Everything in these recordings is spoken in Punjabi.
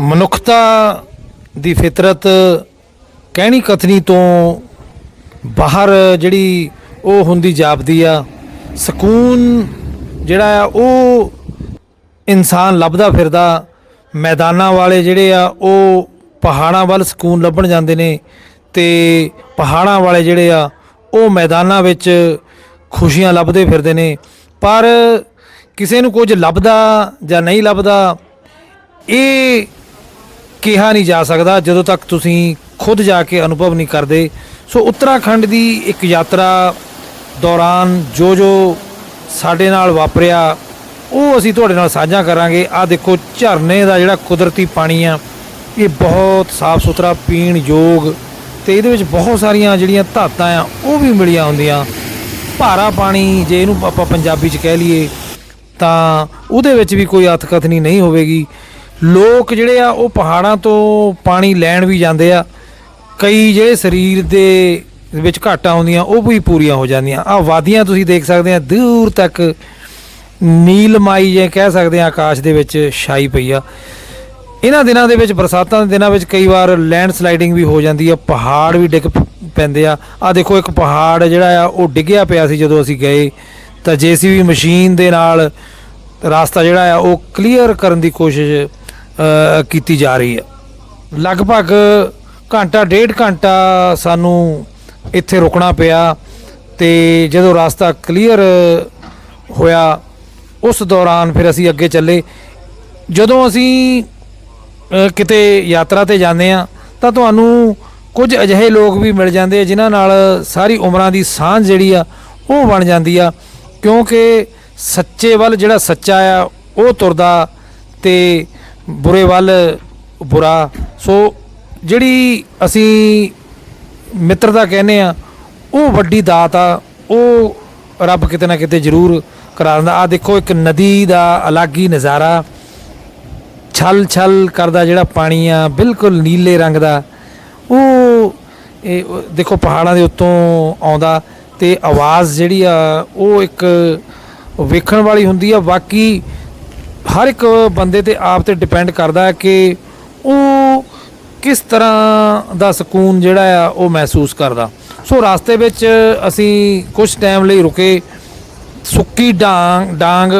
ਮਨੁੱਖਤਾ ਦੀ ਫਿਤਰਤ ਕਹਿਣੀ ਕਥਨੀ ਤੋਂ ਬਾਹਰ ਜਿਹੜੀ ਉਹ ਹੁੰਦੀ ਜਾਪਦੀ ਆ, ਸਕੂਨ ਜਿਹੜਾ ਆ, ਉਹ ਇਨਸਾਨ ਲੱਭਦਾ ਫਿਰਦਾ। ਮੈਦਾਨਾਂ ਵਾਲੇ ਜਿਹੜੇ ਆ, ਉਹ ਪਹਾੜਾਂ ਵੱਲ ਸਕੂਨ ਲੱਭਣ ਜਾਂਦੇ ਨੇ ਤੇ ਪਹਾੜਾਂ ਵਾਲੇ ਜਿਹੜੇ ਆ, ਉਹ ਮੈਦਾਨਾਂ ਵਿੱਚ ਖੁਸ਼ੀਆਂ ਲੱਭਦੇ ਫਿਰਦੇ ਨੇ। ਪਰ ਕਿਸੇ ਨੂੰ ਕੁਝ ਲੱਭਦਾ ਜਾਂ ਨਹੀਂ ਲੱਭਦਾ, ਇਹ ਕਿਹਾ ਨਹੀਂ ਜਾ ਸਕਦਾ ਜਦੋਂ ਤੱਕ ਤੁਸੀਂ ਖੁਦ ਜਾ ਕੇ ਅਨੁਭਵ ਨਹੀਂ ਕਰਦੇ। ਸੋ ਉੱਤਰਾਖੰਡ ਦੀ ਇੱਕ ਯਾਤਰਾ ਦੌਰਾਨ ਜੋ ਜੋ ਸਾਡੇ ਨਾਲ ਵਾਪਰਿਆ, ਉਹ ਅਸੀਂ ਤੁਹਾਡੇ ਨਾਲ ਸਾਂਝਾ ਕਰਾਂਗੇ। ਆ ਦੇਖੋ, ਝਰਨੇ ਦਾ ਜਿਹੜਾ ਕੁਦਰਤੀ ਪਾਣੀ ਆ, ਇਹ ਬਹੁਤ ਸਾਫ਼ ਸੁਥਰਾ, ਪੀਣ ਯੋਗ ਤੇ ਇਹਦੇ ਵਿੱਚ ਬਹੁਤ ਸਾਰੀਆਂ ਜਿਹੜੀਆਂ ਧਾਤਾਂ ਆ, ਉਹ ਵੀ ਮਿਲੀਆਂ ਹੁੰਦੀਆਂ। ਭਾਰਾ ਪਾਣੀ, ਜੇ ਇਹਨੂੰ ਆਪਾਂ ਪੰਜਾਬੀ ਚ ਕਹਿ ਲਈਏ, ਤਾਂ ਉਹਦੇ ਵਿੱਚ ਵੀ ਕੋਈ ਅਥਕਥਨੀ ਨਹੀਂ ਹੋਵੇਗੀ। ਲੋਕ ਜਿਹੜੇ ਆ, ਉਹ ਪਹਾੜਾਂ ਤੋਂ ਪਾਣੀ ਲੈਣ ਵੀ ਜਾਂਦੇ ਆ। ਕਈ ਜਿਹੜੇ ਸਰੀਰ ਦੇ ਵਿੱਚ ਘਾਟਾਂ ਆਉਂਦੀਆਂ, ਉਹ ਵੀ ਪੂਰੀਆਂ ਹੋ ਜਾਂਦੀਆਂ। ਆ ਵਾਦੀਆਂ ਤੁਸੀਂ ਦੇਖ ਸਕਦੇ ਆ, ਦੂਰ ਤੱਕ ਨੀਲਮਾਈ ਜੇ ਕਹਿ ਸਕਦੇ ਆ, ਆਕਾਸ਼ ਦੇ ਵਿੱਚ ਛਾਈ ਪਈ ਆ। ਇਹਨਾਂ ਦਿਨਾਂ ਦੇ ਵਿੱਚ, ਬਰਸਾਤਾਂ ਦੇ ਦਿਨਾਂ ਵਿੱਚ ਕਈ ਵਾਰ ਲੈਂਡ ਸਲਾਈਡਿੰਗ ਵੀ ਹੋ ਜਾਂਦੀ ਆ, ਪਹਾੜ ਵੀ ਡਿੱਗ ਪੈਂਦੇ ਆ। ਆ ਦੇਖੋ, ਇੱਕ ਪਹਾੜ ਜਿਹੜਾ ਆ, ਉਹ ਡਿੱਗਿਆ ਪਿਆ ਸੀ ਜਦੋਂ ਅਸੀਂ ਗਏ। ਤਾਂ ਜੀਸੀਬੀ ਮਸ਼ੀਨ ਦੇ ਨਾਲ ਰਾਸਤਾ ਜਿਹੜਾ ਆ, ਉਹ ਕਲੀਅਰ ਕਰਨ ਦੀ ਕੋਸ਼ਿਸ਼ ਕੀਤੀ ਜਾ ਰਹੀ ਹੈ। ਲਗਭਗ ਘੰਟਾ, ਡੇਢ ਘੰਟਾ ਸਾਨੂੰ ਇੱਥੇ ਰੁਕਣਾ ਪਿਆ ਤੇ ਜਦੋਂ ਰਸਤਾ ਕਲੀਅਰ ਹੋਇਆ, ਉਸ ਦੌਰਾਨ ਫਿਰ ਅਸੀਂ ਅੱਗੇ ਚੱਲੇ। ਜਦੋਂ ਅਸੀਂ ਕਿਤੇ ਯਾਤਰਾ ਤੇ ਜਾਂਦੇ ਆ ਤਾਂ ਤੁਹਾਨੂੰ ਕੁਝ ਅਜਿਹੇ ਲੋਕ ਵੀ ਮਿਲ ਜਾਂਦੇ ਆ ਜਿਨ੍ਹਾਂ ਨਾਲ ਸਾਰੀ ਉਮਰਾਂ ਦੀ ਸਾਂਝ ਜਿਹੜੀ ਆ, ਉਹ ਬਣ ਜਾਂਦੀ ਆ। ਕਿਉਂਕਿ ਸੱਚੇ ਵੱਲ ਜਿਹੜਾ ਸੱਚਾ ਆ, ਉਹ ਤੁਰਦਾ ਤੇ ਬੁਰੇ ਵੱਲ, ਬੁਰਾ। ਸੋ ਜਿਹੜੀ ਅਸੀਂ ਮਿੱਤਰਤਾ ਕਹਿੰਦੇ ਆ ਉਹ ਵੱਡੀ ਦਾਤ ਆ, ਉਹ ਰੱਬ ਕਿਤੇ ਨਾ ਕਿਤੇ ਜ਼ਰੂਰ ਕਰਾ ਦਿੰਦਾ। ਆ ਦੇਖੋ, ਇੱਕ ਨਦੀ ਦਾ ਅਲੱਗ ਹੀ ਨਜ਼ਾਰਾ। ਛਲ ਛਲ ਕਰਦਾ ਜਿਹੜਾ ਪਾਣੀ ਆ, ਬਿਲਕੁਲ ਨੀਲੇ ਰੰਗ ਦਾ। ਉਹ, ਇਹ ਦੇਖੋ, ਪਹਾੜਾਂ ਦੇ ਉੱਤੋਂ ਆਉਂਦਾ ਤੇ ਆਵਾਜ਼ ਜਿਹੜੀ ਆ, ਉਹ ਇੱਕ ਵੇਖਣ ਵਾਲੀ ਹੁੰਦੀ ਆ। ਬਾਕੀ ਹਰ ਇੱਕ ਬੰਦੇ ਤੇ ਆਪ ਤੇ ਡਿਪੈਂਡ ਕਰਦਾ ਹੈ ਕਿ ਉਹ ਕਿਸ ਤਰ੍ਹਾਂ ਦਾ ਸਕੂਨ ਜਿਹੜਾ ਆ ਉਹ ਮਹਿਸੂਸ ਕਰਦਾ। ਸੋ ਰਸਤੇ ਵਿੱਚ ਅਸੀਂ ਕੁਝ ਟਾਈਮ ਲਈ ਰੁਕੇ। ਸੁੱਕੀ ਡਾਂਗ ਡਾਂਗ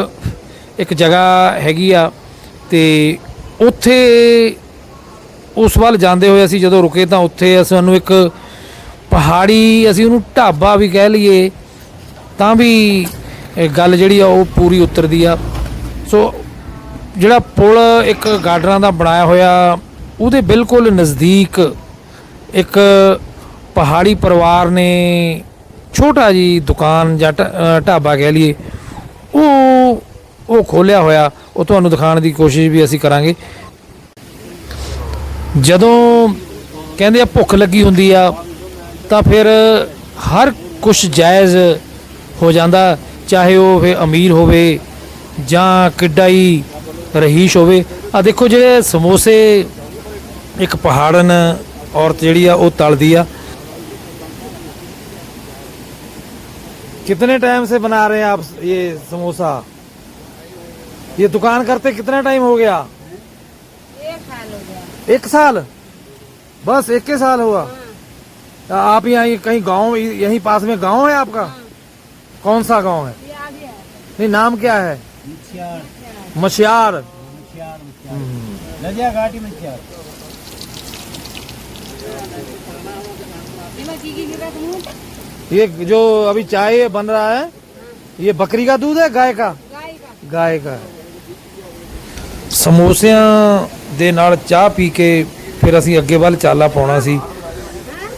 ਇੱਕ ਜਗ੍ਹਾ ਹੈਗੀ ਆ ਤੇ ਉੱਥੇ ਉਸ ਵੱਲ ਜਾਂਦੇ ਹੋਏ ਅਸੀਂ ਜਦੋਂ ਰੁਕੇ ਤਾਂ ਉੱਥੇ ਸਾਨੂੰ ਇੱਕ ਪਹਾੜੀ, ਅਸੀਂ ਉਹਨੂੰ ਢਾਬਾ ਵੀ ਕਹਿ ਲਈਏ, ਤਾਂ ਵੀ ਗੱਲ ਜਿਹੜੀ ਆ ਉਹ ਪੂਰੀ ਉਤਰਦੀ ਆ। ਸੋ ਜਿਹੜਾ ਪੁਲ ਇੱਕ ਗਾਰਡਨਾਂ ਦਾ ਬਣਾਇਆ ਹੋਇਆ, ਉਹਦੇ ਬਿਲਕੁਲ ਨਜ਼ਦੀਕ ਇੱਕ ਪਹਾੜੀ ਪਰਿਵਾਰ ਨੇ ਛੋਟਾ ਜੀ ਦੁਕਾਨ ਜਾਂ ਢ- ਢਾਬਾ ਕਹਿ ਲਈਏ, ਉਹ ਉਹ ਖੋਲਿਆ ਹੋਇਆ। ਉਹ ਤੁਹਾਨੂੰ ਦਿਖਾਉਣ ਦੀ ਕੋਸ਼ਿਸ਼ ਵੀ ਅਸੀਂ ਕਰਾਂਗੇ। ਜਦੋਂ ਕਹਿੰਦੇ ਆ ਭੁੱਖ ਲੱਗੀ ਹੁੰਦੀ ਆ, ਤਾਂ ਫਿਰ ਹਰ ਕੁਝ ਜਾਇਜ਼ ਹੋ ਜਾਂਦਾ, ਚਾਹੇ ਉਹ ਫਿਰ ਅਮੀਰ ਹੋਵੇ ਜਾਂ ਕਿੱਡਾ ਹੀ ਰਹੀਸ਼ ਹੋਵੇ ਆ ਦੇਖੋ ਜਿਹੜੇ ਸਮੋਸੇ ਇੱਕ ਪਹਾੜਨ ਔਰਤ ਜਿਹੜੀ ਆ ਉਹ ਤਲਦੀ ਆ कितने टाइम से बना रहे हैं आप ये समोसा ये दुकान करते कितना टाइम हो गया एक साल हो गया एक साल बस एक के साल हुआ तो आप यहाँ ये कहीं गांव यहीं पास में गांव है आपका कौन सा गांव है ये आगे है नहीं नाम क्या है मशियार नदिया घाटी में क्या इनमें की की गिरा तुम ये जो अभी चाय बन रहा है ये बकरी का दूध है गाय का गाय का ਗਾਇ ਦਾ ਸਮੋਸਿਆਂ ਦੇ ਨਾਲ ਚਾਹ ਪੀ ਕੇ ਫਿਰ ਅਸੀਂ ਅੱਗੇ ਵੱਲ ਚਾਲਾ ਪਾਉਣਾ ਸੀ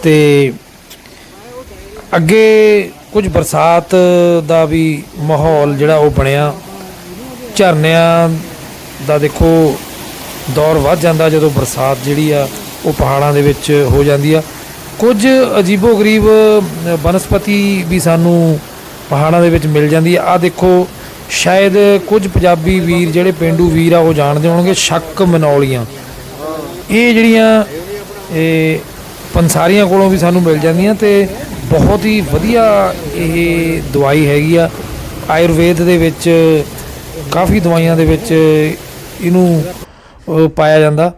ਤੇ ਅੱਗੇ ਕੁਝ ਬਰਸਾਤ ਦਾ ਵੀ ਮਾਹੌਲ ਜਿਹੜਾ ਉਹ ਬਣਿਆ ਝਰਨਿਆਂ ਦਾ ਦੇਖੋ ਦੌਰ ਵੱਧ ਜਾਂਦਾ ਜਦੋਂ ਬਰਸਾਤ ਜਿਹੜੀ ਆ ਉਹ ਪਹਾੜਾਂ ਦੇ ਵਿੱਚ ਹੋ ਜਾਂਦੀ ਆ। ਕੁਝ ਅਜੀਬੋ ਗਰੀਬ ਬਨਸਪਤੀ ਵੀ ਸਾਨੂੰ ਪਹਾੜਾਂ ਦੇ ਵਿੱਚ ਮਿਲ ਜਾਂਦੀ ਆ। ਆ ਦੇਖੋ, ਸ਼ਾਇਦ ਕੁਝ ਪੰਜਾਬੀ ਵੀਰ ਜਿਹੜੇ ਪਿੰਡੂ ਵੀਰ ਆ, ਉਹ ਜਾਣਦੇ ਹੋਣਗੇ ਸ਼ੱਕ ਮਨੌਲੀਆਂ। ਇਹ ਜਿਹੜੀਆਂ, ਇਹ ਪੰਸਾਰੀਆਂ ਕੋਲੋਂ ਵੀ ਸਾਨੂੰ ਮਿਲ ਜਾਂਦੀਆਂ ਤੇ ਬਹੁਤ ਹੀ ਵਧੀਆ ਇਹ ਦਵਾਈ ਹੈਗੀ ਆ। ਆਯੁਰਵੇਦ ਦੇ ਵਿੱਚ ਕਾਫੀ ਦਵਾਈਆਂ ਦੇ ਵਿੱਚ ਇਹਨੂੰ ਪਾਇਆ ਜਾਂਦਾ।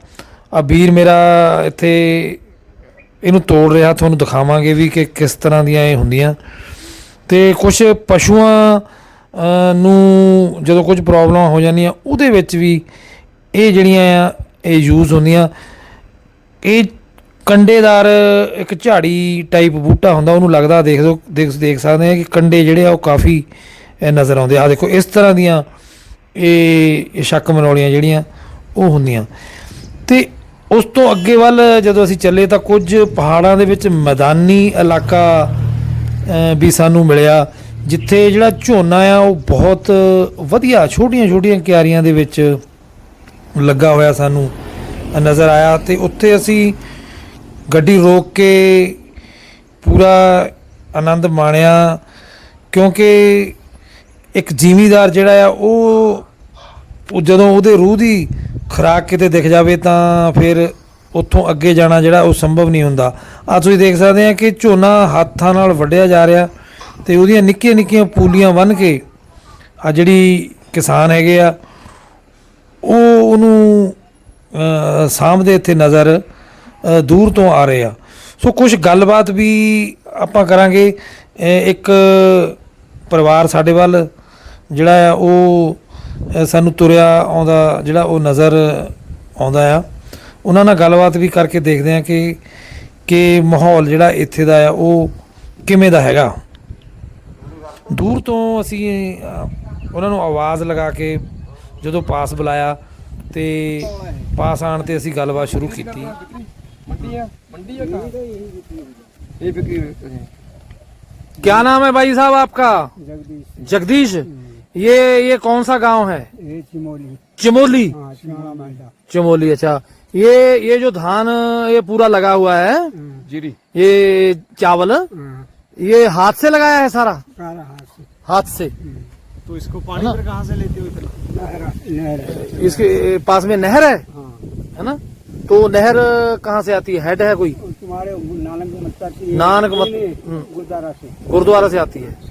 ਆ ਵੀਰ ਮੇਰਾ ਇੱਥੇ ਇਹਨੂੰ ਤੋੜ ਰਿਹਾ, ਤੁਹਾਨੂੰ ਦਿਖਾਵਾਂਗੇ ਵੀ ਕਿ ਕਿਸ ਤਰ੍ਹਾਂ ਦੀਆਂ ਇਹ ਹੁੰਦੀਆਂ। ਤੇ ਕੁਝ ਪਸ਼ੂਆਂ ਨੂੰ ਜਦੋਂ ਕੁਝ ਪ੍ਰੋਬਲਮਾਂ ਹੋ ਜਾਂਦੀਆਂ, ਉਹਦੇ ਵਿੱਚ ਵੀ ਇਹ ਜਿਹੜੀਆਂ ਆ, ਇਹ ਯੂਜ਼ ਹੁੰਦੀਆਂ। ਇਹ ਕੰਡੇਦਾਰ ਇੱਕ ਝਾੜੀ ਟਾਈਪ ਬੂਟਾ ਹੁੰਦਾ, ਉਹਨੂੰ ਲੱਗਦਾ ਦੇਖ ਦੋ, ਦੇਖ ਦੇਖ ਸਕਦੇ ਆ ਕਿ ਕੰਡੇ ਜਿਹੜੇ ਆ ਉਹ ਕਾਫੀ ਨਜ਼ਰ ਆਉਂਦੇ ਆ। ਆਹ ਦੇਖੋ, ਇਸ ਤਰ੍ਹਾਂ ਦੀਆਂ ਇਹ ਇਹ ਸ਼ੱਕ ਮਰੌਲੀਆਂ ਜਿਹੜੀਆਂ ਉਹ ਹੁੰਦੀਆਂ। ਤੇ ਉਸ ਤੋਂ ਅੱਗੇ ਵੱਲ ਜਦੋਂ ਅਸੀਂ ਚੱਲੇ ਤਾਂ ਕੁਝ ਪਹਾੜਾਂ ਦੇ ਵਿੱਚ ਮੈਦਾਨੀ ਇਲਾਕਾ ਵੀ ਸਾਨੂੰ ਮਿਲਿਆ, ਜਿੱਥੇ ਜਿਹੜਾ ਝੋਨਾ ਆ ਉਹ ਬਹੁਤ ਵਧੀਆ ਛੋਟੀਆਂ ਛੋਟੀਆਂ ਕਿਆਰੀਆਂ ਦੇ ਵਿੱਚ ਲੱਗਾ ਹੋਇਆ ਸਾਨੂੰ ਨਜ਼ਰ ਆਇਆ ਤੇ ਉੱਥੇ ਅਸੀਂ ਗੱਡੀ ਰੋਕ ਕੇ ਪੂਰਾ ਆਨੰਦ ਮਾਣਿਆ ਕਿਉਂਕਿ ਇੱਕ ਜ਼ਿਮੀਦਾਰ ਜਿਹੜਾ ਆ ਉਹ ਉਹ ਜਦੋਂ ਉਹਦੇ ਰੂਹ ਦੀ ਖੁਰਾਕ ਕਿਤੇ ਦਿਖ ਜਾਵੇ ਤਾਂ ਫਿਰ ਉੱਥੋਂ ਅੱਗੇ ਜਾਣਾ ਜਿਹੜਾ ਉਹ ਸੰਭਵ ਨਹੀਂ ਹੁੰਦਾ। ਆ ਤੁਸੀਂ ਦੇਖ ਸਕਦੇ ਆ ਕਿ ਝੋਨਾ ਹੱਥਾਂ ਨਾਲ ਵੱਢਿਆ ਜਾ ਰਿਹਾ ਤੇ ਉਹਦੀਆਂ ਨਿੱਕੀਆਂ ਨਿੱਕੀਆਂ ਪੂਲੀਆਂ ਬੰਨ ਕੇ ਆ ਜਿਹੜੀ ਕਿਸਾਨ ਹੈਗੇ ਆ ਉਹ ਉਹਨੂੰ ਅ, ਸਾਹਮਣੇ ਇੱਥੇ ਨਜ਼ਰ ਦੂਰ ਤੋਂ ਆ ਰਹੇ ਆ। ਸੋ ਕੁਝ ਗੱਲਬਾਤ ਵੀ ਆਪਾਂ ਕਰਾਂਗੇ। ਇੱਕ ਪਰਿਵਾਰ ਸਾਡੇ ਵੱਲ ਜਿਹੜਾ ਆ ਉਹ ਅ, ਸਾਨੂੰ ਤੁਰਿਆ ਆਉਂਦਾ ਜਿਹੜਾ ਉਹ ਨਜ਼ਰ ਆਉਂਦਾ ਆ ਉਹਨਾਂ ਨਾਲ ਗੱਲਬਾਤ ਵੀ ਕਰਕੇ ਦੇਖਦੇ ਆ ਕਿ ਕਿ ਮਾਹੌਲ ਜਿਹੜਾ ਇੱਥੇ ਦਾ ਆ ਉਹ ਕਿਵੇਂ ਦਾ ਹੈਗਾ ਦੂਰ ਤੋਂ ਅਸੀਂ ਅ, ਉਹਨਾਂ ਨੂੰ ਆਵਾਜ਼ ਲਗਾ ਕੇ ਜਦੋਂ ਪਾਸ ਬੁਲਾਇਆ ਤੇ ਪਾਸ ਆਣ ਤੇ ਅਸੀਂ ਗੱਲਬਾਤ ਸ਼ੁਰੂ ਕੀਤੀ मंडी है मंडी है कहाँ ये बिक्री क्या नाम है भाई साहब आपका जगदीश जगदीश ये ये कौन सा गाँव है? ये चिमोली। चमोली? हाँ चमोली अच्छा। ये ये जो धान ये पूरा लगा हुआ है? जीरी। ये चावल? हाँ, ये हाथ से लगाया है सारा? सारा हाथ से। हाथ से? तो इसको पानी फिर कहाँ से लेते हो इतना? नहर नहर। इसके पास में नहर है? हाँ। है ना? तो नहर कहाँ से आती है? हेड है कोई? तुम्हारे नानक मत्ता नानक मत- हम्म। गुरुद्वारा से। गुरुद्वारा से आती है।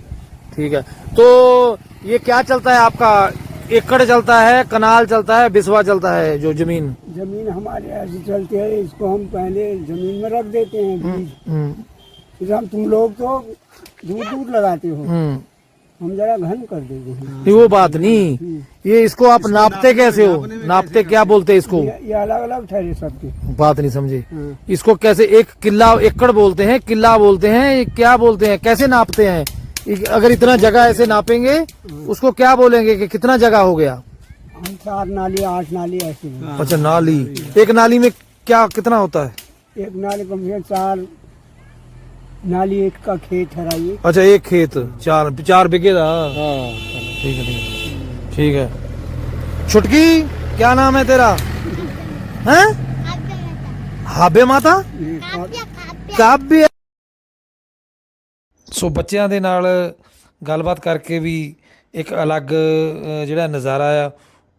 ठीक है। तो ये क्या चलता है आपका? एकड़ चलता है कनाल चलता है बिस्वा चलता है जो ज़मीन? ज़मीन हमारे ऐसी चलती है इसको हम पहले ज़मीन में रख देते हैं बीज। हम्म, फिर हम तुम लोग तो दूर दूर लगाते हो। हम्म। हम जरा घन कर देते हैं। वो बात नहीं। ये इसको आप इसको नापते कैसे हो? नापते क्या बोलते हैं इसको? ये, अलग अलग ठहरे सबके। बात नहीं समझे। हाँ। इसको कैसे एक किला एकड़ बोलते हैं किला बोलते हैं क्या बोलते हैं कैसे नापते हैं? अगर इतना जगह ऐसे नापेंगे उसको क्या बोलेंगे कि कितना जगह हो गया? चार नाली आठ नाली ऐसी हाँ। अच्छा नाली। एक नाली में क्या कितना होता है? एक नाली कम से चार नाली एक का खेत है अच्छा एक खेत चार चार बिगे हाँ, हाँ, ठीक है ठीक है। छुटकी क्या नाम है तेरा? हैं? हाबे माता। काव्य। ਸੋ ਬੱਚਿਆਂ ਦੇ ਨਾਲ ਗੱਲਬਾਤ ਕਰਕੇ ਵੀ ਇੱਕ ਅਲੱਗ ਜਿਹੜਾ ਨਜ਼ਾਰਾ ਆ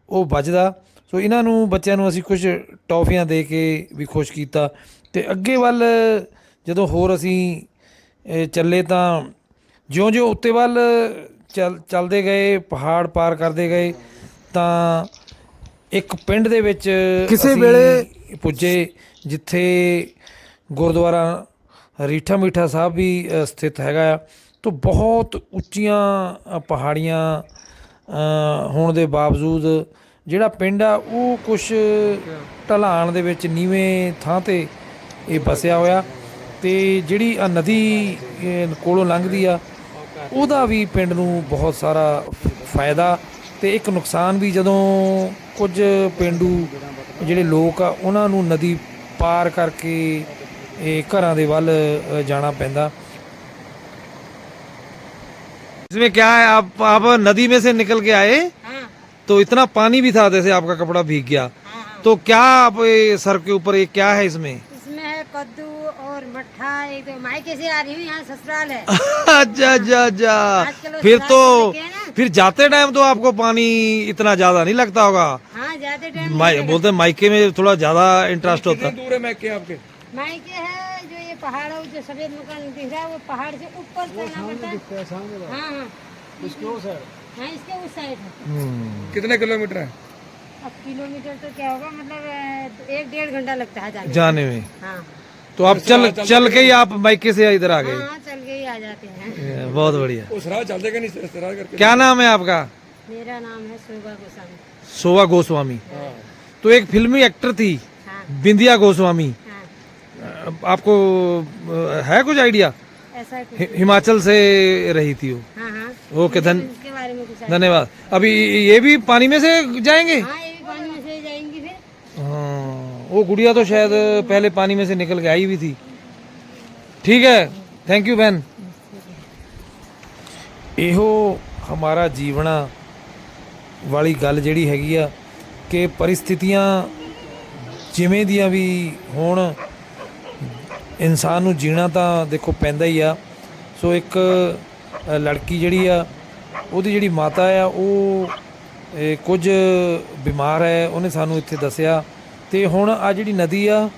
ਉਹ ਵੱਜਦਾ। ਸੋ ਇਹਨਾਂ ਨੂੰ ਬੱਚਿਆਂ ਨੂੰ ਅਸੀਂ ਕੁਝ ਟੌਫੀਆਂ ਦੇ ਕੇ ਵੀ ਖੁਸ਼ ਕੀਤਾ। ਤੇ ਅੱਗੇ ਵੱਲ ਜਦੋਂ ਹੋਰ ਅਸੀਂ ਚੱਲੇ ਤਾਂ ਜਿਉਂ-ਜਿਉਂ ਉੱਤੇ ਵੱਲ ਚੱਲ ਚੱਲਦੇ ਗਏ ਪਹਾੜ ਪਾਰ ਕਰਦੇ ਗਏ ਤਾਂ ਇੱਕ ਪਿੰਡ ਦੇ ਵਿੱਚ ਕਿਸੇ ਵੇਲੇ- ਪੁੱਜੇ ਜਿੱਥੇ ਗੁਰਦੁਆਰਾ ਰੀਠਾ ਮੀਠਾ ਸਾਹਿਬ ਵੀ ਸਥਿਤ ਹੈਗਾ ਆ। ਤੋਂ ਬਹੁਤ ਉੱਚੀਆਂ ਪਹਾੜੀਆਂ ਹੋਣ ਦੇ ਬਾਵਜੂਦ ਜਿਹੜਾ ਪਿੰਡ ਆ, ਉਹ ਕੁਝ ਢਲਾਣ ਦੇ ਵਿੱਚ ਨੀਵੇਂ ਥਾਂ ਤੇ ਇਹ ਵਸਿਆ ਹੋਇਆ। ਤੇ ਜਿਹੜੀ ਆ ਨਦੀ ਕੋਲੋਂ ਲੰਘਦੀ ਆ, ਉਹਦਾ ਵੀ ਪਿੰਡ ਨੂੰ ਬਹੁਤ ਸਾਰਾ ਫਾਇਦਾ ਤੇ ਇੱਕ ਨੁਕਸਾਨ ਵੀ ਜਦੋਂ ਕੁਝ ਪਿੰਡੂ ਜਿਹੜੇ ਲੋਕ ਆ, ਉਹਨਾਂ ਨੂੰ ਨਦੀ ਪਾਰ ਕਰਕੇ ਇਹ ਘਰਾਂ ਦੇ ਵੱਲ ਅ, ਜਾਣਾ ਪੈਂਦਾ इसमें क्या है आप आप नदी में से निकल के आए हाँ तो इतना पानी भी था जैसे आपका कपड़ा भीग गया हाँ हाँ तो क्या आप ये सर के ऊपर ये क्या है इसमें इसमें है कद्दू और मट्ठा एक तो मायके से आ रही हूँ यहाँ ससुराल है अच्छा अच्छा अच्छा आजकल वो फिर ससुराल तो में लगे हैं ना। फिर जाते टाइम तो आपको पानी इतना ज्यादा नहीं लगता होगा हाँ जाते टाइम माई बोलते हैं मायके में थोड़ा ज्यादा इंटरेस्ट होता है दूर है मैं क्या आपके मायके है जो ये पहाड़ है जो सफ़ेद मकान दिख रहा है वो पहाड़ से ऊपर चढ़ना पड़ता है। हाँ हाँ उसके वो सर हाँ इसके उस साइड है। हम्म। कितने किलोमीटर है? अब किलोमीटर तो क्या होगा मतलब एक डेढ़ घंटा लगता है जाने में। जाने में। हाँ। तो आप चल चल के ही आप मायके से इधर आ गए। हाँ चल के ही आ जाते हैं। बहुत बढ़िया। उस राह चल देगा नहीं इस राह करके? क्या नाम है आपका? मेरा नाम है शोभा गोस्वामी। शोभा गोस्वामी। हाँ। तो एक फिल्मी एक्टर थी हाँ। बिंदिया गोस्वामी। हाँ आपको अ, है कुछ आइडिया ऐसा कुछ हि- हिमाचल से रही थी वो हाँ हाँ ओके धन इसके बारे में कुछ धन्यवाद अभी ये भी पानी में से जाएंगे हाँ ये भी पानी में से ही जाएंगी फिर हाँ वो गुड़िया तो शायद पहले पानी में से निकल के आई भी थी ठीक है थैंक यू बहन ਇਹੋ ਹਮਾਰਾ ਜੀਵਣਾ ਵਾਲੀ ਗੱਲ ਜਿਹੜੀ ਹੈਗੀ ਆ ਕਿ ਪਰਿਸਥਿਤੀਆਂ ਜਿਵੇਂ ਦੀਆਂ ਵੀ ਹੋਣ ਇਨਸਾਨ ਨੂੰ ਜੀਣਾ ਤਾਂ ਦੇਖੋ ਪੈਂਦਾ ਹੀ ਆ। ਸੋ ਇੱਕ ਲੜਕੀ ਜਿਹੜੀ ਆ ਉਹਦੀ ਜਿਹੜੀ ਮਾਤਾ ਆ ਉਹ ਕੁਝ ਬਿਮਾਰ ਹੈ ਉਹਨੇ ਸਾਨੂੰ ਇੱਥੇ ਦੱਸਿਆ। ਤੇ ਹੁਣ ਆ ਜਿਹੜੀ ਨਦੀ ਆ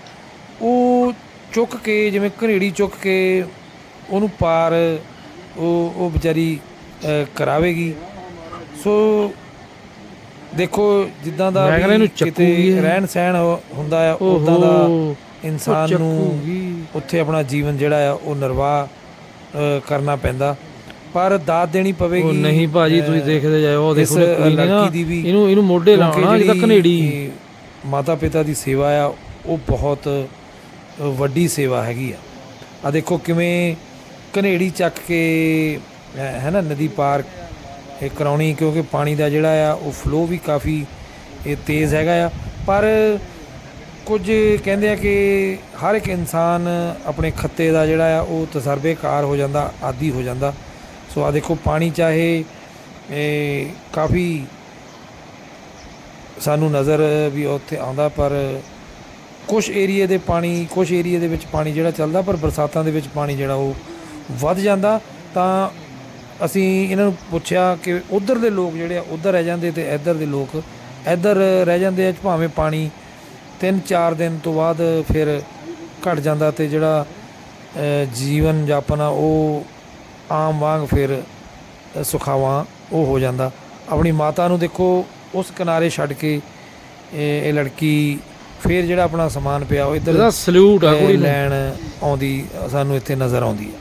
ਉਹ ਚੁੱਕ ਕੇ ਜਿਵੇਂ ਘਰੇੜੀ ਚੁੱਕ ਕੇ ਉਹਨੂੰ ਪਾਰ ਉਹ ਉਹ ਵਿਚਾਰੀ ਕਰਾਵੇਗੀ। ਸੋ ਦੇਖੋ ਜਿੱਦਾਂ ਦਾ ਕਿਤੇ। ਰਹਿਣ ਸਹਿਣ ਹੁੰਦਾ ਆ ਉਦਾਂ ਦਾ ਇਨਸਾਨ ਨੂੰ ਉੱਥੇ ਆਪਣਾ ਜੀਵਨ ਜਿਹੜਾ ਆ ਉਹ ਨਿਰਵਾਹ ਕਰਨਾ ਪੈਂਦਾ। ਪਰ ਦਾਤ ਦੇਣੀ ਪਵੇਗੀ। ਉਹ ਨਹੀਂ ਭਾਜੀ ਤੁਸੀਂ ਦੇਖਦੇ ਜਾਓ ਉਹ ਦੇਖੋ ਲੜਕੀ ਦੀ ਵੀ ਇਹਨੂੰ ਇਹਨੂੰ ਮੋਢੇ ਲਾਉਣਾ ਜਿਹੜੀ ਕਨੇੜੀ ਮਾਤਾ ਪਿਤਾ ਦੀ ਸੇਵਾ ਆ ਉਹ ਬਹੁਤ ਵੱਡੀ ਸੇਵਾ ਹੈਗੀ ਆ। ਆ ਦੇਖੋ ਕਿਵੇਂ ਕਨੇੜੀ ਚੱਕ ਕੇ ਹੈ ਨਾ ਨਦੀ ਪਾਰ ਇਹ ਕਰਾਉਣੀ ਕਿਉਂਕਿ ਪਾਣੀ ਦਾ ਜਿਹੜਾ ਆ ਉਹ ਫਲੋ ਵੀ ਕਾਫੀ ਇਹ ਤੇਜ਼ ਹੈਗਾ ਆ। ਪਰ ਕੁਝ ਕਹਿੰਦੇ ਆ ਕਿ ਹਰ ਇੱਕ ਇਨਸਾਨ ਆਪਣੇ ਖੱਤੇ ਦਾ ਜਿਹੜਾ ਆ, ਉਹ ਤਜਰਬੇਕਾਰ ਹੋ ਜਾਂਦਾ, ਆਦੀ ਹੋ ਜਾਂਦਾ। ਸੋ ਆ ਦੇਖੋ, ਪਾਣੀ ਚਾਹੇ, ਇਹ ਕਾਫੀ ਸਾਨੂੰ ਨਜ਼ਰ ਵੀ ਉੱਥੇ ਆਉਂਦਾ, ਪਰ ਕੁਝ ਏਰੀਏ ਦੇ ਪਾਣੀ ਕੁਝ ਏਰੀਏ ਦੇ ਵਿੱਚ ਪਾਣੀ ਜਿਹੜਾ ਚੱਲਦਾ, ਪਰ ਬਰਸਾਤਾਂ ਦੇ ਵਿੱਚ ਪਾਣੀ ਜਿਹੜਾ ਉਹ ਵੱਧ ਜਾਂਦਾ। ਤਾਂ ਅਸੀਂ ਇਹਨਾਂ ਨੂੰ ਪੁੱਛਿਆ ਕਿ ਉਧਰ ਦੇ ਲੋਕ ਜਿਹੜੇ ਆ, ਉਧਰ ਰਹਿ ਜਾਂਦੇ ਤੇ ਇੱਧਰ ਦੇ ਲੋਕ, ਇੱਧਰ ਰਹਿ ਜਾਂਦੇ ਆ, ਭਾਵੇਂ ਪਾਣੀ 3-4 ਦਿਨ ਤੋਂ ਬਾਅਦ ਫਿਰ ਘਟ ਜਾਂਦਾ ਤੇ ਜਿਹੜਾ ਜੀਵਨ ਜਾਪਨ ਆ ਉਹ ਆਮ ਵਾਂਗ ਫਿਰ ਸੁਖਾਵਾਂ ਉਹ ਹੋ ਜਾਂਦਾ। ਆਪਣੀ ਮਾਤਾ ਨੂੰ ਦੇਖੋ ਉਸ ਕਿਨਾਰੇ ਛੱਡ ਕੇ ਇਹ ਲੜਕੀ ਫਿਰ ਜਿਹੜਾ ਆਪਣਾ ਸਮਾਨ ਪਿਆ ਉਹ ਇੱਧਰ ਸਲੂਟ ਆ ਕੁੜੀ ਲੈਣ ਆਉਂਦੀ ਸਾਨੂੰ ਇੱਥੇ ਨਜ਼ਰ ਆਉਂਦੀ ਹੈ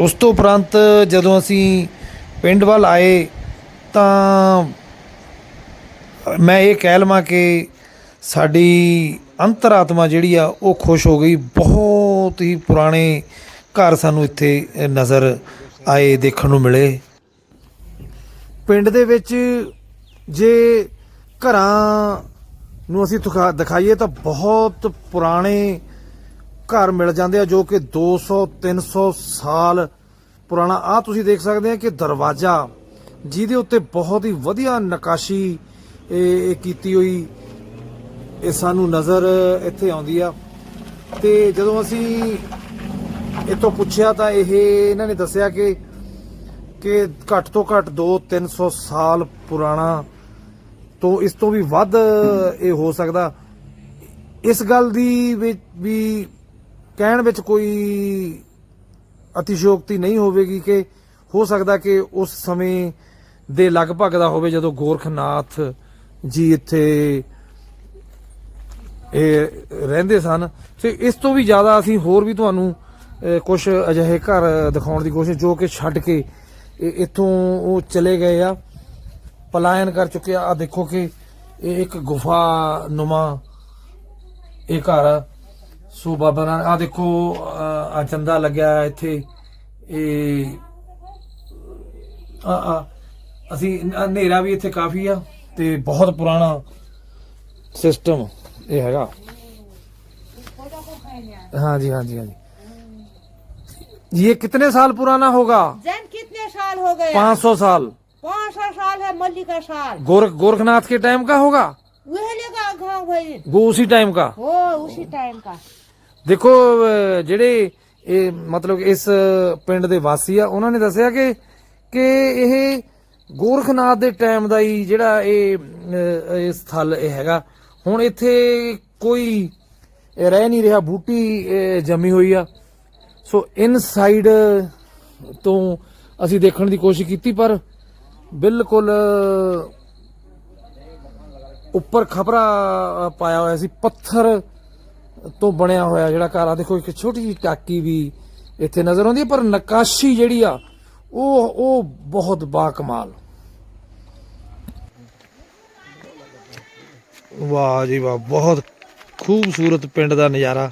ਉਸ ਤੋਂ ਉਪਰੰਤ ਜਦੋਂ ਅਸੀਂ ਪਿੰਡ ਵੱਲ ਆਏ ਤਾਂ ਮੈਂ ਇਹ ਕਹਿ ਲਵਾਂ ਕਿ ਸਾਡੀ ਅੰਤਰਾਤਮਾ ਜਿਹੜੀ ਆ, ਉਹ ਖੁਸ਼ ਹੋ ਗਈ। ਬਹੁਤ ਹੀ ਪੁਰਾਣੇ ਘਰ ਸਾਨੂੰ ਇੱਥੇ ਨਜ਼ਰ ਆਏ, ਦੇਖਣ ਨੂੰ ਮਿਲੇ। ਪਿੰਡ ਦੇ ਵਿੱਚ ਜੇ ਘਰਾਂ ਨੂੰ ਅਸੀਂ ਦਿਖਾ- ਦਿਖਾਈਏ ਤਾਂ ਬਹੁਤ ਪੁਰਾਣੇ ਘਰ ਮਿਲ ਜਾਂਦੇ ਆ, ਜੋ ਕਿ 200 300 ਸਾਲ ਪੁਰਾਣਾ ਆ ਤੁਸੀਂ ਦੇਖ ਸਕਦੇ ਆ ਕਿ ਦਰਵਾਜ਼ਾ, ਜਿਹਦੇ ਉੱਤੇ ਬਹੁਤ ਹੀ ਵਧੀਆ ਨਕਾਸ਼ੀ, ਇਹ ਕੀਤੀ ਹੋਈ, ਇਹ ਸਾਨੂੰ ਨਜ਼ਰ ਇੱਥੇ ਆਉਂਦੀ ਆ। ਤੇ ਜਦੋਂ ਅਸੀਂ ਇਹ ਪੁੱਛਿਆ ਤਾਂ ਇਹ, ਇਹਨਾਂ ਨੇ ਦੱਸਿਆ ਕਿ ਕਿ ਘੱਟ ਤੋਂ ਘੱਟ 2-300 ਸਾਲ ਪੁਰਾਣਾ ਤੋਂ ਇਸ ਤੋਂ ਵੀ ਵੱਧ ਇਹ ਹੋ ਸਕਦਾ। ਇਸ ਗੱਲ ਦੀ ਵੀ ਕਹਿਣ ਵਿੱਚ ਕੋਈ ਅਤਿਸ਼ੋਕਤੀ ਨਹੀਂ ਹੋਵੇਗੀ ਕਿ ਹੋ ਸਕਦਾ ਕਿ ਉਸ ਸਮੇਂ ਦੇ ਲਗਭਗ ਦਾ ਹੋਵੇ ਜਦੋਂ ਗੋਰਖਨਾਥ ਜੀ ਇੱਥੇ, ਇਹ ਰਹਿੰਦੇ ਸਨ ਤੇ ਇਸ ਤੋਂ ਵੀ ਜ਼ਿਆਦਾ ਅਸੀਂ ਹੋਰ ਵੀ ਤੁਹਾਨੂੰ ਕੁਝ ਅਜਿਹੇ ਘਰ ਦਿਖਾਉਣ ਦੀ ਕੋਸ਼ਿਸ਼, ਜੋ ਕਿ ਛੱਡ ਕੇ ਇਹ ਇੱਥੋਂ ਉਹ ਚਲੇ ਗਏ ਆ, ਪਲਾਇਨ ਕਰ ਚੁੱਕੇ ਆ ਆ ਦੇਖੋ ਕਿ ਇਹ ਇੱਕ ਗੁਫਾ ਨੁਮਾ ਇਹ ਘਰ ਆ। ਸੋ ਬਾਬਾ ਨਾਨਕ ਆ ਦੇਖੋ ਆ ਚੰਦਾ ਲੱਗਿਆ ਹੈ ਇੱਥੇ ਇਹ ਆ ਆ ਅਸੀਂ ਹਨੇਰਾ ਵੀ ਇੱਥੇ ਕਾਫੀ ਆ ਤੇ ਬਹੁਤ ਪੁਰਾਣਾ ਸਿਸਟਮ ਇਹ ਹੈਗਾ हाँ जी हाँ जी हाँ जी ये कितने साल पुराना होगा जैन कितने साल हो गए 500 साल पाँच सौ साल है मल्ली का साल गोरख गोरखनाथ के टाइम का होगा वह लेगा गाँव भाई वो उसी टाइम का हो उसी टाइम का ਦੇਖੋ ਅਹ, ਜਿਹੜੇ ਇਹ ਮਤਲਬ ਇਸ ਪਿੰਡ ਦੇ ਵਾਸੀ ਆ, ਉਹਨਾਂ ਨੇ ਦੱਸਿਆ ਕਿ ਕਿ ਇਹ ਗੋਰਖਨਾਥ ਦੇ ਟਾਈਮ ਦਾ ਹੀ ਜਿਹੜਾ ਇਹ ਇਹ ਸਥਲ ਇਹ ਹੈਗਾ। ਹੁਣ ਇੱਥੇ ਕੋਈ ਰਹਿ ਨਹੀਂ ਰਿਹਾ, ਬੂਟੀ ਇਹ ਜੰਮੀ ਹੋਈ ਆ। ਸੋ ਇਨਸਾਈਡ ਤੋਂ ਅਸੀਂ ਦੇਖਣ ਦੀ ਕੋਸ਼ਿਸ਼ ਕੀਤੀ, ਪਰ ਬਿਲਕੁਲ ਉੱਪਰ ਖਬਰਾ ਪਾਇਆ ਹੋਇਆ ਸੀ, ਪੱਥਰ ਤੋਂ ਬਣਿਆ ਹੋਇਆ ਜਿਹੜਾ ਘਰ ਆ, ਦੇਖੋ ਇੱਕ ਛੋਟੀ ਜਿਹੀ ਟਾਕੀ ਵੀ ਇੱਥੇ ਨਜ਼ਰ ਆਉਂਦੀ ਹੈ, ਪਰ ਨਕਾਸ਼ੀ ਜਿਹੜੀ ਆ, ਉਹ ਉਹ ਬਹੁਤ ਬਾਕਮਾਲ। ਵਾਹ ਜੀ ਵਾਹ, ਬਹੁਤ ਖੂਬਸੂਰਤ ਪਿੰਡ ਦਾ ਨਜ਼ਾਰਾ।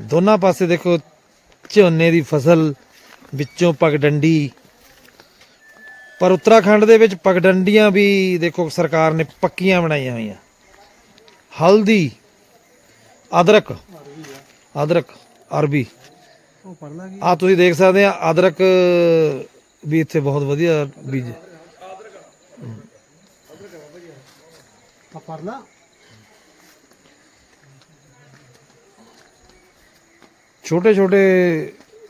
ਦੋਨਾਂ ਪਾਸੇ ਦੇਖੋ, ਝੋਨੇ ਦੀ ਫਸਲ, ਵਿੱਚੋਂ ਪਗਡੰਡੀ। ਪਰ ਉੱਤਰਾਖੰਡ ਦੇ ਵਿੱਚ ਪਗਡੰਡੀਆਂ ਵੀ ਦੇਖੋ, ਸਰਕਾਰ ਨੇ ਪੱਕੀਆਂ ਬਣਾਈਆਂ ਹੋਈਆਂ। ਹਲਦੀ ਅਦਰਕ। ਅਦਰਕ ਅਰਬੀ। ਆ ਤੁਸੀਂ ਦੇਖ ਸਕਦੇ ਆ ਅਦਰਕ ਵੀ ਇੱਥੇ ਬਹੁਤ ਵਧੀਆ ਬੀਜ ਛੋਟੇ ਛੋਟੇ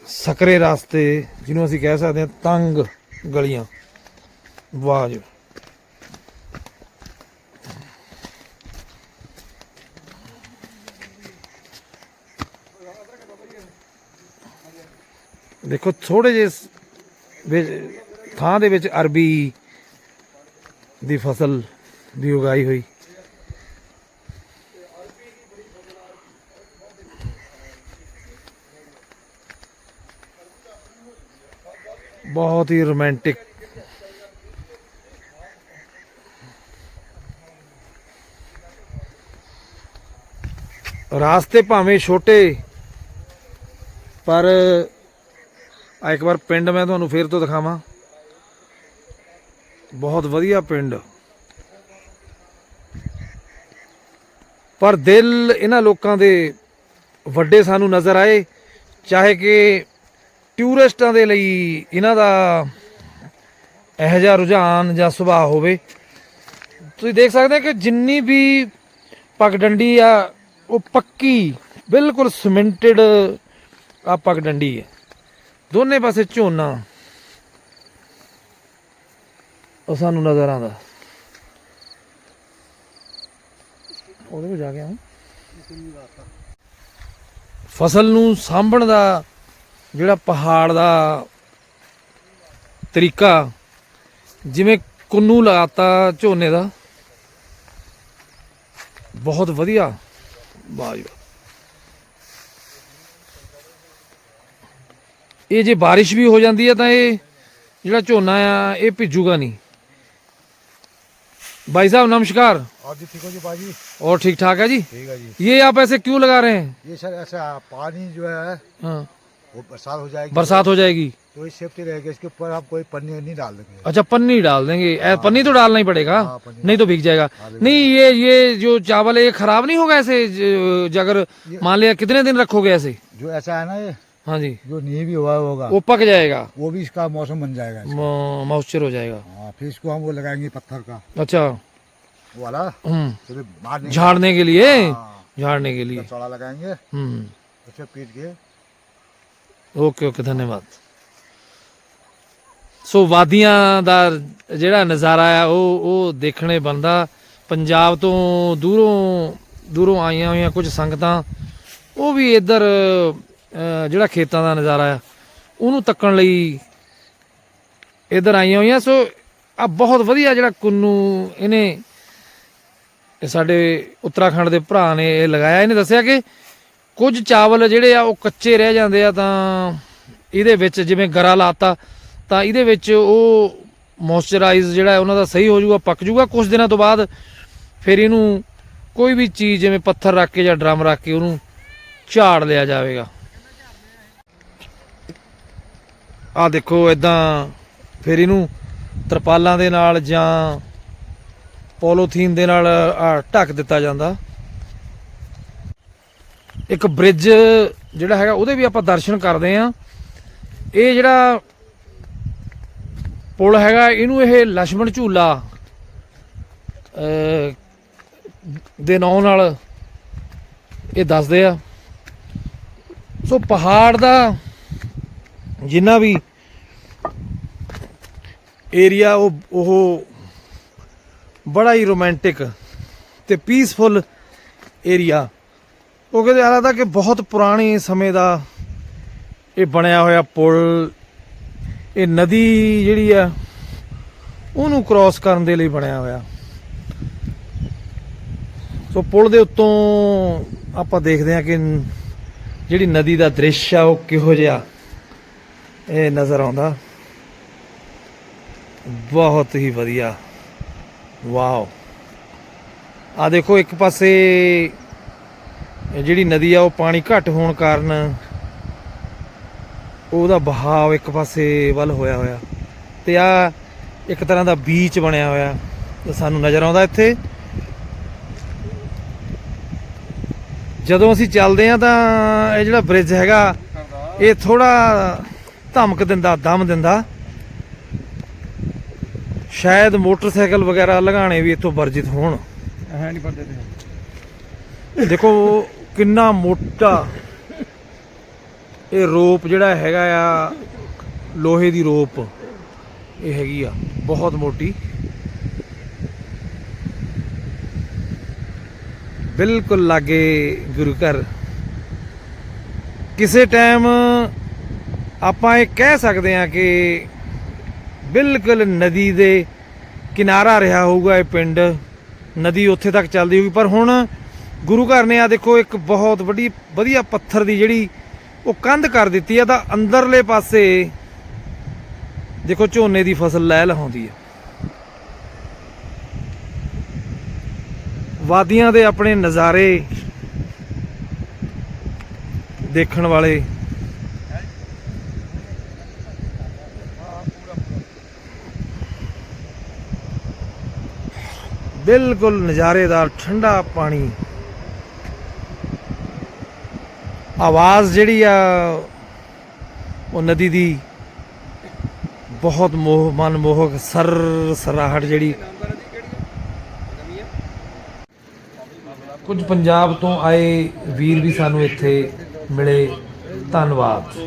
ਸਕਰੇ ਰਾਸਤੇ ਜਿਹਨੂੰ ਅਸੀਂ ਕਹਿ ਸਕਦੇ ਹਾਂ ਤੰਗ ਗਲੀਆਂ। ਵਾਹ ਜੀ। ਦੇਖੋ ਥੋੜੇ ਜਿਹੇ ਥਾਂ ਦੇ ਵਿੱਚ ਅਰਬੀ ਦੀ ਫਸਲ ਦੀ ਉਗਾਈ ਹੋਈ। ਬਹੁਤ ਹੀ ਰੋਮਾਂਟਿਕ। ਰਾਸਤੇ ਭਾਵੇਂ ਛੋਟੇ, ਪਰ ਆ ਇੱਕ ਵਾਰ ਪਿੰਡ ਮੈਂ ਤੁਹਾਨੂੰ ਫੇਰ ਤੋਂ ਦਿਖਾਵਾਂ। ਬਹੁਤ ਵਧੀਆ ਪਿੰਡ। ਪਰ ਦਿਲ ਇਹਨਾਂ ਲੋਕਾਂ ਦੇ ਵੱਡੇ ਸਾਨੂੰ ਨਜ਼ਰ ਆਏ, ਚਾਹੇ ਕਿ ਟੂਰਿਸਟਾਂ ਦੇ ਲਈ ਇਹਨਾਂ ਦਾ ਇਹੋ ਜਿਹਾ ਰੁਝਾਨ ਜਾਂ ਸੁਭਾਅ ਹੋਵੇ। ਤੁਸੀਂ ਦੇਖ ਸਕਦੇ ਹੋ ਕਿ ਜਿੰਨੀ ਵੀ ਪਗਡੰਡੀ ਆ, ਉਹ ਪੱਕੀ, ਬਿਲਕੁਲ ਸਿਮੈਂਟਡ ਆ ਪਗਡੰਡੀ ਹੈ। ਦੋਨੇ ਪਾਸੇ ਝੋਨਾ। ਉਹ ਸਾਨੂੰ ਨਜ਼ਰ ਆਉਂਦਾ। ਉਹਦੇ ਵਿੱਚ ਜਾ ਕੇ ਆਉਂ। ਫਸਲ ਨੂੰ ਸਾਂਭਣ ਦਾ ਜਿਹੜਾ ਪਹਾੜ ਦਾ ਤਰੀਕਾ, ਜਿਵੇਂ ਕੁੰਨੂ ਲਗਾਤਾ ਝੋਨੇ ਦਾ, ਬਹੁਤ ਵਧੀਆ। ਵਾਹ ਜੀ ਇਹ ਜੇ ਬਾਰਿਸ਼ ਵੀ ਹੋ ਜਾਂਦੀ ਹੈ ਤਾਂ ਇਹ ਜਿਹੜਾ ਝੋਨਾ ਆ ਇਹ ਭਿੱਜੂਗਾ ਨਹੀਂ भाई साहब नमस्कार और जी ठीक हो जी बाजी और ठीक ठाक है जी ठीक है जी ये आप ऐसे क्यों लगा रहे हैं ये सर ऐसा पानी जो है हाँ वो बरसात हो जाएगी बरसात हो जाएगी तो ये सेफ्टी रहेगी इसके ऊपर आप कोई पन्नी नहीं डाल देंगे अच्छा पन्नी डाल देंगे ऐ, पन्नी तो डालना ही पड़ेगा हाँ, पन्नी नहीं तो भीग जाएगा नहीं ये ये जो चावल है ये खराब नहीं होगा ऐसे ज- अगर मान लिया कितने दिन रखोगे ऐसे जो ऐसा है ना ये हाँ जी जो नींव भी हुआ होगा वो पक जाएगा वो भी इसका मौसम बन जाएगा इसका। मॉइस्चर हो जाएगा हाँ फिर इसको हम वो लगाएंगे पत्थर का अच्छा वो वाला हम्म फिर बाहर निकल- झाड़ने के लिए हाँ, झाड़ने के लिए उसका चौड़ा लगाएंगे हम्म उसे पीट के ਓਕੇ ਓਕੇ ਧੰਨਵਾਦ ਸੋ ਵਾਦੀਆਂ ਦਾ ਜਿਹੜਾ ਨਜ਼ਾਰਾ ਆ ਉਹ ਉਹ ਦੇਖਣੇ ਬੰਦਾ ਪੰਜਾਬ ਤੋਂ ਦੂਰੋਂ ਦੂਰੋਂ ਆਈਆਂ ਹੋਈਆਂ ਕੁਝ ਸੰਗਤਾਂ ਉਹ ਵੀ ਇੱਧਰ ਅਹ, ਜਿਹੜਾ ਖੇਤਾਂ ਦਾ ਨਜ਼ਾਰਾ ਆ, ਉਹਨੂੰ ਤੱਕਣ ਲਈ ਇੱਧਰ ਆਈਆਂ ਹੋਈਆਂ। ਸੋ ਆ ਬਹੁਤ ਵਧੀਆ ਜਿਹੜਾ ਕੁੰਨੂ ਇਹਨੇ ਸਾਡੇ ਉੱਤਰਾਖੰਡ ਦੇ ਭਰਾ ਨੇ ਇਹ ਲਗਾਇਆ। ਇਹਨੇ ਦੱਸਿਆ ਕਿ ਕੁਝ ਚਾਵਲ ਜਿਹੜੇ ਆ ਉਹ ਕੱਚੇ ਰਹਿ ਜਾਂਦੇ ਆ ਤਾਂ ਇਹਦੇ ਵਿੱਚ ਜਿਵੇਂ ਗਰਾ ਲਾਤਾ, ਤਾਂ ਇਹਦੇ ਵਿੱਚ ਉਹ ਮੋਇਸਚਰਾਈਜ਼ ਜਿਹੜਾ ਉਹਨਾਂ ਦਾ ਸਹੀ ਹੋ ਜਾਊਗਾ, ਪੱਕ ਜਾਊਗਾ। ਕੁਝ ਦਿਨਾਂ ਤੋਂ ਬਾਅਦ ਫਿਰ ਇਹਨੂੰ ਕੋਈ ਵੀ ਚੀਜ਼ ਜਿਵੇਂ ਪੱਥਰ ਰੱਖ ਕੇ ਜਾਂ ਡਰਮ ਰੱਖ ਕੇ ਉਹਨੂੰ ਝਾੜ ਲਿਆ ਜਾਵੇਗਾ। ਆ ਦੇਖੋ ਇਦਾਂ ਫਿਰ ਇਹਨੂੰ ਤਰਪਾਲਾਂ ਦੇ ਨਾਲ ਜਾਂ ਪੋਲੋਥੀਨ ਦੇ ਨਾਲ ਢੱਕ ਦਿੱਤਾ ਜਾਂਦਾ। ਇੱਕ ਬ੍ਰਿਜ ਜਿਹੜਾ ਹੈਗਾ, ਉਹਦੇ ਵੀ ਆਪਾਂ ਦਰਸ਼ਨ ਕਰਦੇ ਆਂ ਇਹ ਜਿਹੜਾ ਪੁਲ ਹੈਗਾ, ਇਹਨੂੰ ਇਹ ਲక్ష్మణ ਝੂਲਾ ਦੇ ਨਾਂ ਨਾਲ ਇਹ ਦੱਸਦੇ ਆ। ਸੋ ਪਹਾੜ ਦਾ ਜਿੰਨਾ ਵੀ ਏਰੀਆ ਉਹ ਉਹ ਬੜਾ ਹੀ ਰੋਮਾਂਟਿਕ ਤੇ ਪੀਸਫੁਲ ਏਰੀਆ ਉਹ ਕਹਿੰਦੇ ਆ ਲੱਗਦਾ ਕਿ ਬਹੁਤ ਪੁਰਾਣੇ ਸਮੇਂ ਦਾ ਇਹ ਬਣਿਆ ਹੋਇਆ ਪੁਲ, ਇਹ ਨਦੀ ਜਿਹੜੀ ਆ, ਉਹਨੂੰ ਕ੍ਰਾਸ ਕਰਨ ਦੇ ਲਈ ਬਣਿਆ ਹੋਇਆ। ਸੋ ਪੁਲ ਦੇ ਉੱਤੋਂ ਆਪਾਂ ਦੇਖਦੇ ਹਾਂ ਕਿ ਜਿਹੜੀ ਨਦੀ ਦਾ ਦ੍ਰਿਸ਼ ਆ, ਉਹ ਕਿਹੋ ਜਿਹਾ ਇਹ ਨਜ਼ਰ ਆਉਂਦਾ। ਬਹੁਤ ਹੀ ਵਧੀਆ। ਵਾਓ। ਆ ਦੇਖੋ, ਇੱਕ ਪਾਸੇ ਜਿਹੜੀ ਨਦੀ ਆ, ਉਹ ਪਾਣੀ ਘੱਟ ਹੋਣ ਕਾਰਨ ਉਹਦਾ ਬਹਾਵ ਇੱਕ ਪਾਸੇ ਵੱਲ ਹੋਇਆ ਹੋਇਆ ਤੇ ਆ ਇੱਕ ਤਰ੍ਹਾਂ ਦਾ ਬੀਚ ਬਣਿਆ ਹੋਇਆ। ਸਾਨੂੰ ਨਜ਼ਰ ਆਉਂਦਾ ਇੱਥੇ। ਜਦੋਂ ਅਸੀਂ ਚੱਲਦੇ ਆ ਤਾਂ ਇਹ ਜਿਹੜਾ ਬ੍ਰਿਜ ਹੈਗਾ, ਇਹ ਥੋੜਾ ਧਮਕ ਦਿੰਦਾ ਦਮ ਦਿੰਦਾ। ਸ਼ਾਇਦ ਮੋਟਰਸਾਈਕਲ ਵਗੈਰਾ ਲਗਾਣੇ ਵੀ ਇੱਥੋਂ ਵਰਜਿਤ ਹੋਣ। ਹੈ ਨਹੀਂ ਪਰਦੇ ਤੇ। ਦੇਖੋ ਕਿੰਨਾ ਮੋਟਾ ਇਹ ਰੋਪ ਜਿਹੜਾ ਹੈਗਾ ਆ ਲੋਹੇ ਦੀ ਰੋਪ ਇਹ ਹੈਗੀ ਆ ਬਹੁਤ ਮੋਟੀ। ਬਿਲਕੁਲ ਲਾਗੇ ਗੁਰੂ ਘਰ। ਕਿਸੇ ਟਾਈਮ ਆਪਾਂ ਇਹ ਕਹਿ ਸਕਦੇ ਹਾਂ ਕਿ ਬਿਲਕੁਲ ਨਦੀ ਦੇ ਕਿਨਾਰਾ ਰਿਹਾ ਹੋਊਗਾ ਇਹ ਪਿੰਡ। ਨਦੀ ਉੱਥੇ ਤੱਕ ਚੱਲਦੀ ਹੋਊਗੀ। ਪਰ ਹੁਣ ਗੁਰੂ ਘਰ ਨੇ ਆ ਦੇਖੋ, ਇੱਕ ਬਹੁਤ ਵੱਡੀ, ਵਧੀਆ ਪੱਥਰ ਦੀ ਜਿਹੜੀ ਉਹ ਕੰਧ ਕਰ ਦਿੱਤੀ ਆ, ਤਾਂ ਅੰਦਰਲੇ ਪਾਸੇ ਦੇਖੋ ਝੋਨੇ ਦੀ ਫਸਲ ਲੈ ਲਹਾਉਂਦੀ ਹੈ ਵਾਦੀਆਂ ਦੇ ਆਪਣੇ ਨਜ਼ਾਰੇ ਦੇਖਣ ਵਾਲੇ ਬਿਲਕੁਲ ਨਜ਼ਾਰੇਦਾਰ ਠੰਡਾ ਪਾਣੀ। ਆਵਾਜ਼ ਜਿਹੜੀ ਆ, ਉਹ ਨਦੀ ਦੀ ਬਹੁਤ ਮੋਹ, ਮਨਮੋਹਕ ਸਰ ਸਰਾਹਟ ਜਿਹੜੀ। ਕੁਝ ਪੰਜਾਬ ਤੋਂ ਆਏ ਵੀਰ ਵੀ ਸਾਨੂੰ ਇੱਥੇ ਮਿਲੇ। ਧੰਨਵਾਦ।